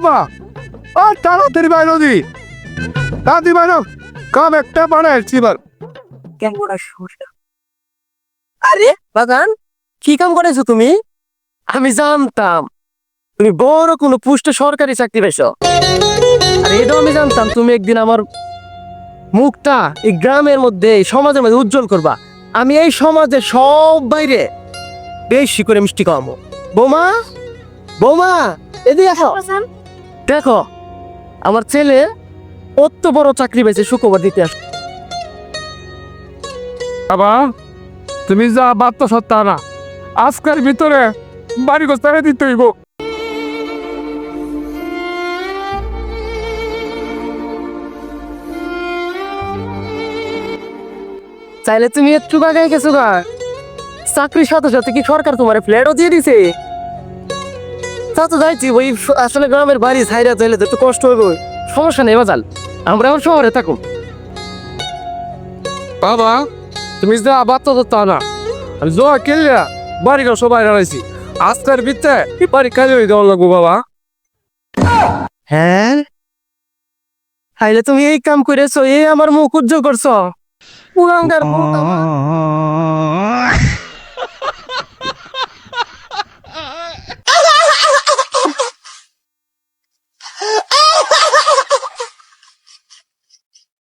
আবা ও তাড়াতাড়ি বাইরো দি। তাড়াতাড়ি বাইরো। কাম একটা কেমন আরে বাগান কি কাম করেছ তুমি? আমি জানতাম। তুমি বড় কোনো পুষ্ট সরকারি চাকরি পেয়েছ আর এটাও আমি জানতাম। তুমি একদিন আমার মুখটা এই গ্রামের মধ্যে এই সমাজের মধ্যে উজ্জ্বল করবা। আমি এই সমাজে সব বাইরে বেশি করে মিষ্টি খাওয়াবো। বোমা? বোমা এদিকে আসো। দেখো আমার ছেলে অত বড় চাকরি পেয়েছে শুক্রবার দিতে আস। বাবা তুমি যা বার্তা সত্তা না। আজকের ভিতরে বাড়ি গোস্তারে দিতে হইব। চাইলে তুমি একটু আগে গেছো গা। চাকরির সাথে সাথে কি সরকার তোমার ফ্ল্যাটও দিয়ে দিছে? তা তো যাইছি ওই আসলে গ্রামের বাড়ি ছাইরা তাইলে তো একটু কষ্ট হবে সমস্যা নেই বাজাল। আমরা এখন শহরে থাকুন বাবা তুমি যা বার্তা সত্তা না। আমি জোয়া কেলিয়া বাড়ি গো সবাই রাখছি আজকের ভিতরে বাড়ি কাজে দেওয়া লাগবো বাবা? হ্যাঁ? তাইলে তুমি এই কাম করেছ এই আমার মুখ উজ্জ্বল করছ। পুরাঙ্গার মুখ।